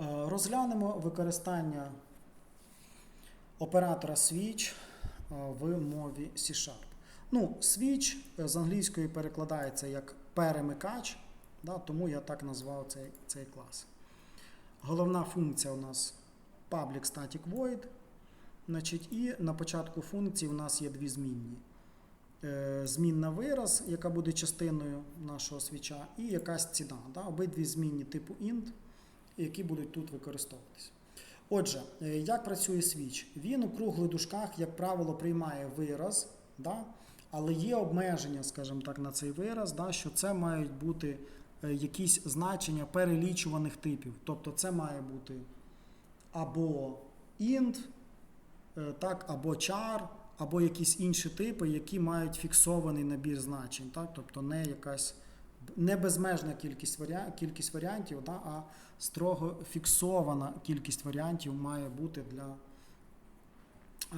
Е, Розглянемо використання оператора switch е, в мові C-Sharp. Ну, switch е, з англійської перекладається як перемикач, да, тому я так назвав цей, цей клас. Головна функція у нас public static void. Значить, і на початку функції у нас є дві змінні. Змінна вираз, яка буде частиною нашого свіча, і якась ціна. Да? Обидві змінні типу int, які будуть тут використовуватися. Отже, е, як працює свіч? Він у круглих дужках, як правило, приймає вираз, да? але є обмеження, скажімо так, на цей вираз, да? що це мають бути е, якісь значення перелічуваних типів. Тобто це має бути або int, е, так, або char, або якісь інші типи, які мають фіксований набір значень. Так? Тобто не якась не безмежна кількість, варіа... кількість варіантів, да? а строго фіксована кількість варіантів має бути для, е...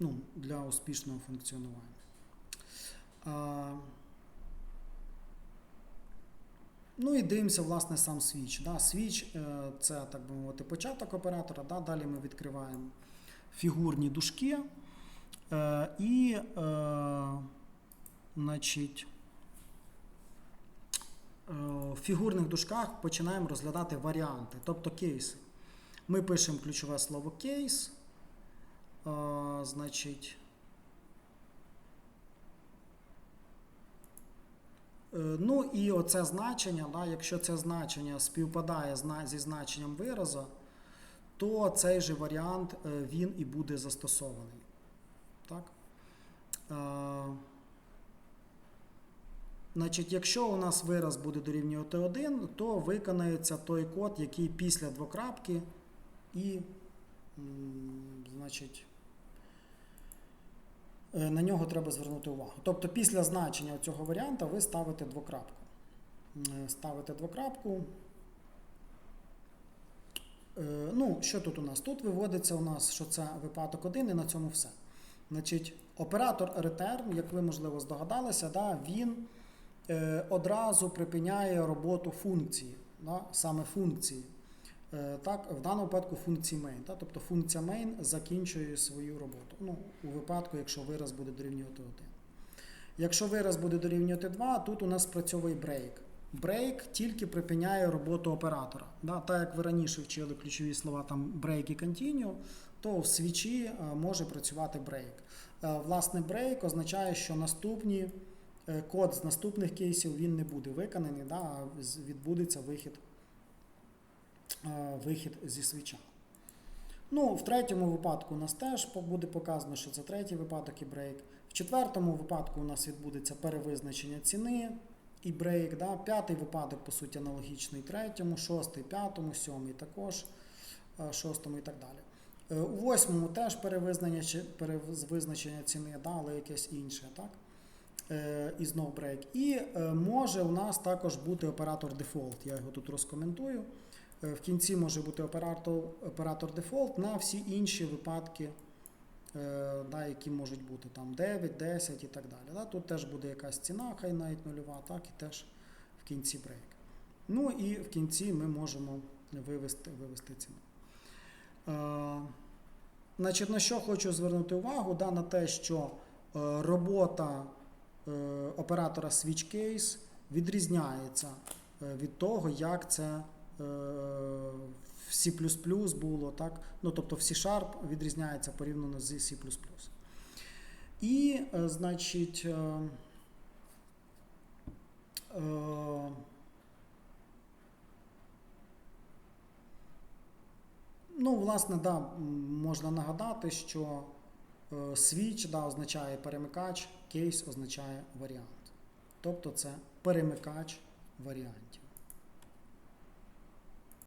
ну, для успішного функціонування. Е... Ну і дивимося, власне, сам свіч. Да? Свіч е, це, так би мовити, початок оператора. Да? Далі ми відкриваємо фігурні дужки. Е, і, е, значить, е, в фігурних дужках починаємо розглядати варіанти, тобто кейси. Ми пишемо ключове слово кейс. Е, значить, Е, Ну і оце значення, да, якщо це значення співпадає зі значенням виразу, то цей же варіант він і буде застосований. Так? Значить, якщо у нас вираз буде дорівнювати 1, то виконається той код, який після двокрапки і, значить, Е, на нього треба звернути увагу. Тобто після значення цього варіанта ви ставите двокрапку. Е, Ставите двокрапку. Е, Ну, що тут у нас? Тут виводиться у нас, що це випадок 1 і на цьому все. Значить, оператор return, як ви можливо здогадалися, да, він одразу припиняє роботу функції, да, саме функції. Е, Так, в даному випадку функції main. Так? Тобто функція main закінчує свою роботу. Ну, у випадку, якщо вираз буде дорівнювати 1. Якщо вираз буде дорівнювати 2, тут у нас спрацьовує break. Break тільки припиняє роботу оператора. Да? Так як ви раніше вчили ключові слова там break і continue, то в свічі е, може працювати. Е, Власне, break означає, що наступні е, код з наступних кейсів він не буде виконаний, да? а відбудеться вихід е, вихід зі свіча. Ну, в третьому випадку у нас теж буде показано, що це третій випадок і брейк. В четвертому випадку у нас відбудеться перевизначення ціни і брейк. Да? П'ятий випадок, по суті, аналогічний третьому, шостий, п'ятому, сьомий також, е, шостому і так далі. Е, У восьмому теж перевизначення, перевизначення ціни, да? але якесь інше. Так? Е, І знов брейк. І е, може у нас також бути оператор дефолт. Я його тут розкоментую. Е, В кінці може бути оператор, дефолт на всі інші випадки, да, які можуть бути там 9, 10 і так далі. Да. Тут теж буде якась ціна, хай навіть нульова, так, і теж в кінці брейк. Ну і в кінці ми можемо вивести, вивести ціну. Значить, на що хочу звернути увагу? Да, на те, що робота оператора switch case відрізняється е, від того, як це е, в C було, так? Ну, тобто в C-Sharp відрізняється порівняно з C. І, е, значить, е, е, ну, власне, да, можна нагадати, що е, switch да, означає перемикач, кейс означає варіант. Тобто це перемикач варіантів.